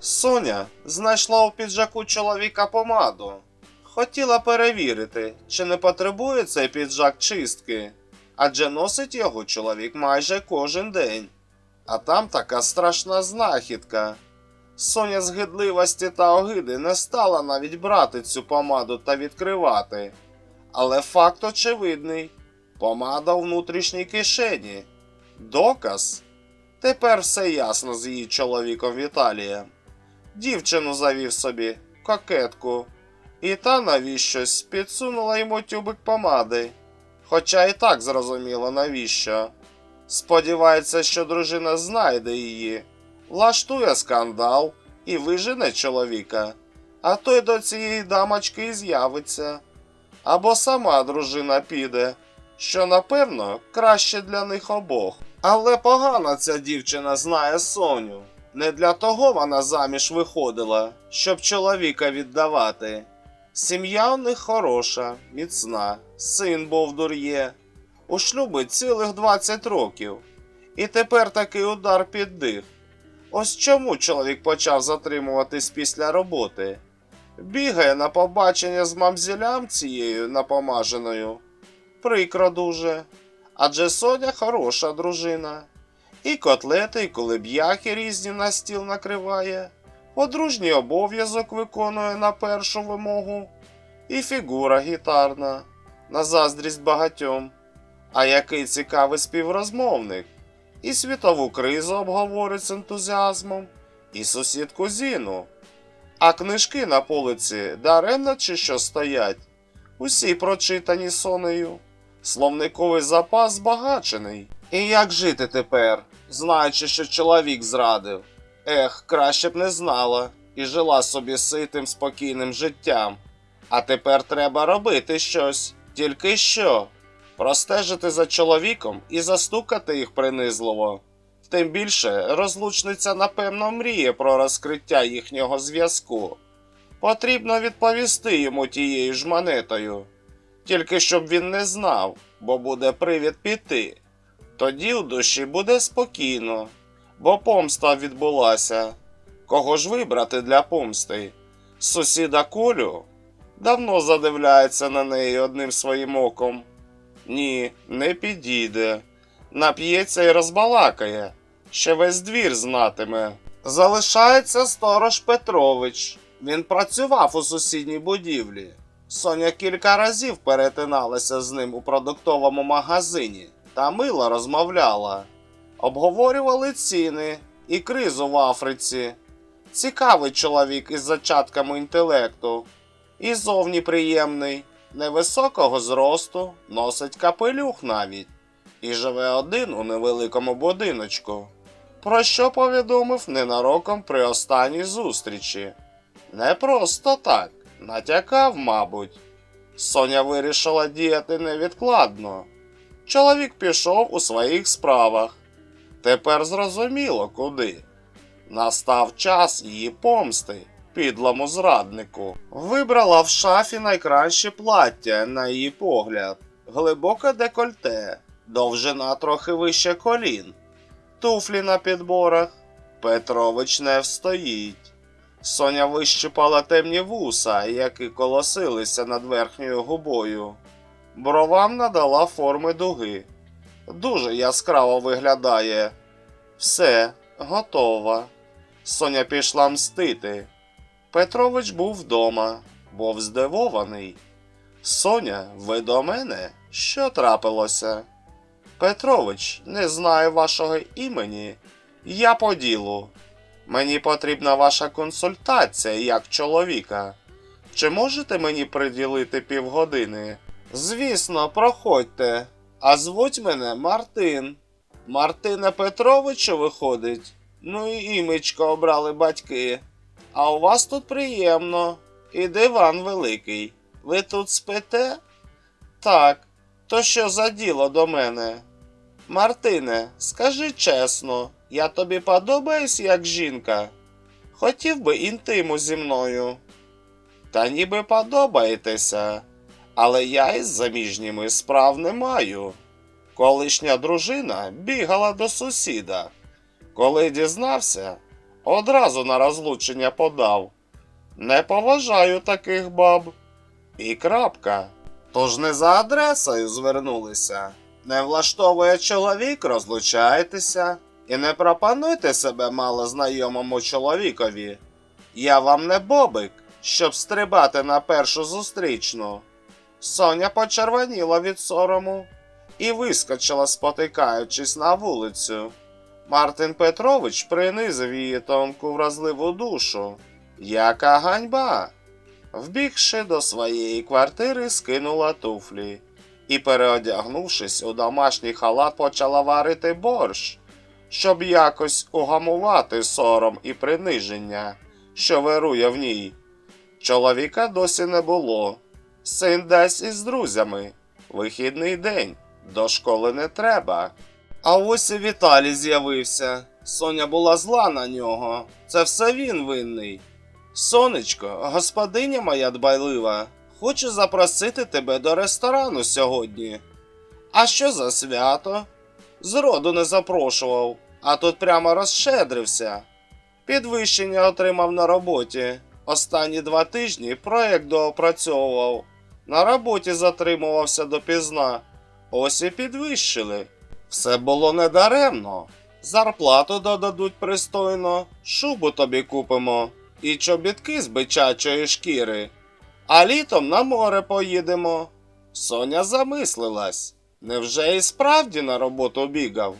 Соня знайшла у піджаку чоловіка помаду. Хотіла перевірити, чи не потребує цей піджак чистки, адже носить його чоловік майже кожен день. А там така страшна знахідка. Соня з гидливості та огиди не стала навіть брати цю помаду та відкривати. Але факт очевидний: помада у внутрішній кишені. Доказ. Тепер все ясно з її чоловіком Віталієм. Дівчину завів собі, кокетку, і та навіщось підсунула йому тюбик помади. Хоча і так зрозуміло навіщо. Сподівається, що дружина знайде її, влаштує скандал і вижене чоловіка, а той до цієї дамочки і з'явиться. Або сама дружина піде, що напевно краще для них обох. Але погано ця дівчина знає Соню. Не для того вона заміж виходила, щоб чоловіка віддавати. Сім'я у них хороша, міцна, син Бовдур є. У шлюбі цілих 20 років. І тепер такий удар під дих. Ось чому чоловік почав затримуватись після роботи. Бігає на побачення з мамзілям цією напомаженою. Прикро дуже. Адже Соня хороша дружина. І котлети, і кулеб'яхи різні на стіл накриває, подружній обов'язок виконує на першу вимогу, і фігура гітарна, на заздрість багатьом. А який цікавий співрозмовник, і світову кризу обговорить з ентузіазмом, і сусідку Зіну. А книжки на полиці даремно чи що стоять, усі прочитані сонею. Словниковий запас збагачений. І як жити тепер, знаючи, що чоловік зрадив? Ех, краще б не знала і жила собі ситим, спокійним життям. А тепер треба робити щось, тільки що. Простежити за чоловіком і застукати їх принизливо. Тим більше розлучниця напевно мріє про розкриття їхнього зв'язку. Потрібно відповісти йому тією ж монетою тільки щоб він не знав, бо буде привід піти. Тоді у душі буде спокійно, бо помста відбулася. Кого ж вибрати для помсти? Сусіда Колю? Давно задивляється на неї одним своїм оком. Ні, не підійде. Нап'ється і розбалакає, ще весь двір знатиме. Залишається сторож Петрович. Він працював у сусідній будівлі. Соня кілька разів перетиналася з ним у продуктовому магазині та мило розмовляла. Обговорювали ціни і кризу в Африці. Цікавий чоловік із зачатками інтелекту. І зовні приємний, невисокого зросту, носить капелюх навіть, і живе один у невеликому будиночку. Про що повідомив ненароком при останній зустрічі. Не просто так натякав, мабуть. Соня вирішила діяти невідкладно. Чоловік пішов у своїх справах. Тепер зрозуміло куди. Настав час її помсти, підлому зраднику. Вибрала в шафі найкраще плаття, на її погляд, глибоке декольте, довжина трохи вище колін, туфлі на підборах. Петрович не встоїть. Соня вищипала темні вуса, які колосилися над верхньою губою. Бровам надала форми дуги. Дуже яскраво виглядає. Все, готова. Соня пішла мстити. Петрович був вдома, був здивований. Соня, ви до мене? Що трапилося? Петрович, не знаю вашого імені. Я по ділу. Мені потрібна ваша консультація як чоловіка. Чи можете мені приділити півгодини? Звісно, проходьте. А звуть мене Мартин. Мартина Петровичу виходить. Ну і імечко обрали батьки. А у вас тут приємно. І диван великий. Ви тут спите? Так. То що за діло до мене? Мартине, скажи чесно, я тобі подобаюсь як жінка? Хотів би інтиму зі мною. Та ніби подобаєтеся, але я із заміжніми справ не маю. Колишня дружина бігала до сусіда. Коли дізнався, Одразу на розлучення подав. Не поважаю таких баб. І крапка. Тож не за адресою звернулися. Не влаштовує чоловік, розлучайтеся. І не пропонуйте себе малознайомому чоловікові. Я вам не бобик, щоб стрибати на першу зустрічну. Соня почервоніла від сорому і вискочила, спотикаючись на вулицю. Мартин Петрович принизив її тонку вразливу душу. Яка ганьба! Вбігши до своєї квартири, скинула туфлі і, переодягнувшись у домашній халат, почала варити борщ, щоб якось угамувати сором і приниження, що вирує в ній. Чоловіка досі не було. Син десь із друзями. Вихідний день. До школи не треба. А ось і Віталій з'явився. Соня була зла на нього. Це все він винний. Сонечко, господиня моя дбайлива, хочу запросити тебе до ресторану сьогодні. А що за свято? Зроду не запрошував, а тут прямо розщедрився. Підвищення отримав на роботі. Останні два тижні проект доопрацьовував. На роботі затримувався допізна. Ось і підвищили. Все було недаремно. Зарплату додадуть пристойно, шубу тобі купимо і чобітки з бичачої шкіри. А літом на море поїдемо. Соня замислилась. Невже і справді на роботу бігав?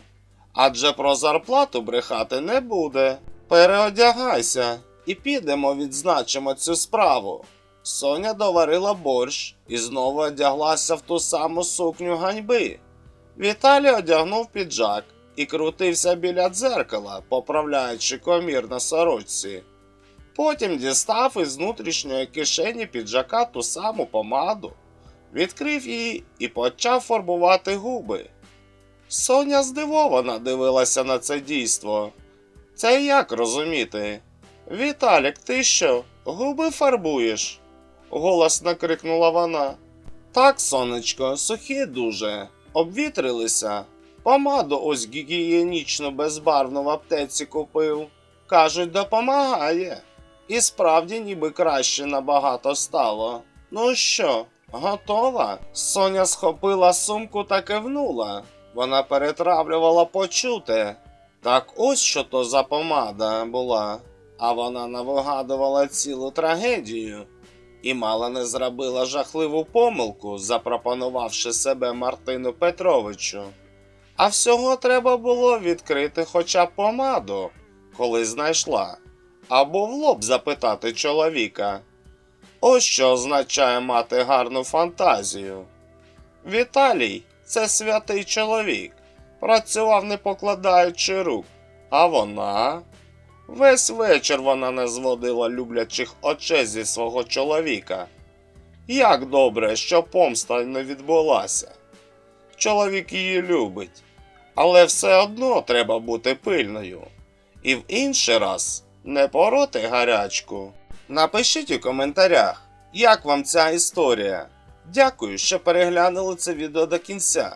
Адже про зарплату брехати не буде. Переодягайся і підемо відзначимо цю справу. Соня доварила борщ і знову одяглася в ту саму сукню ганьби. Віталій одягнув піджак і крутився біля дзеркала, поправляючи комір на сорочці. Потім дістав із внутрішньої кишені піджака ту саму помаду, відкрив її і почав фарбувати губи. Соня здивована дивилася на це дійство. Це як розуміти? Віталік, ти що, губи фарбуєш? Голосно крикнула вона. Так, сонечко, сухі дуже, обвітрилися. Помаду ось гігієнічну безбарвну в аптеці купив. Кажуть, допомагає. І справді ніби краще набагато стало. Ну що, готова? Соня схопила сумку та кивнула. Вона перетравлювала почуте. Так ось що то за помада була, а вона навигадувала цілу трагедію і мало не зробила жахливу помилку, запропонувавши себе Мартину Петровичу. А всього треба було відкрити хоча б помаду, коли знайшла, або в лоб запитати чоловіка. Ось що означає мати гарну фантазію. Віталій це святий чоловік, працював не покладаючи рук, а вона. Весь вечір вона не зводила люблячих очей зі свого чоловіка. Як добре, що помста не відбулася. Чоловік її любить, але все одно треба бути пильною. І в інший раз не пороти гарячку. Напишіть у коментарях, як вам ця історія. Дякую, що переглянули це відео до кінця.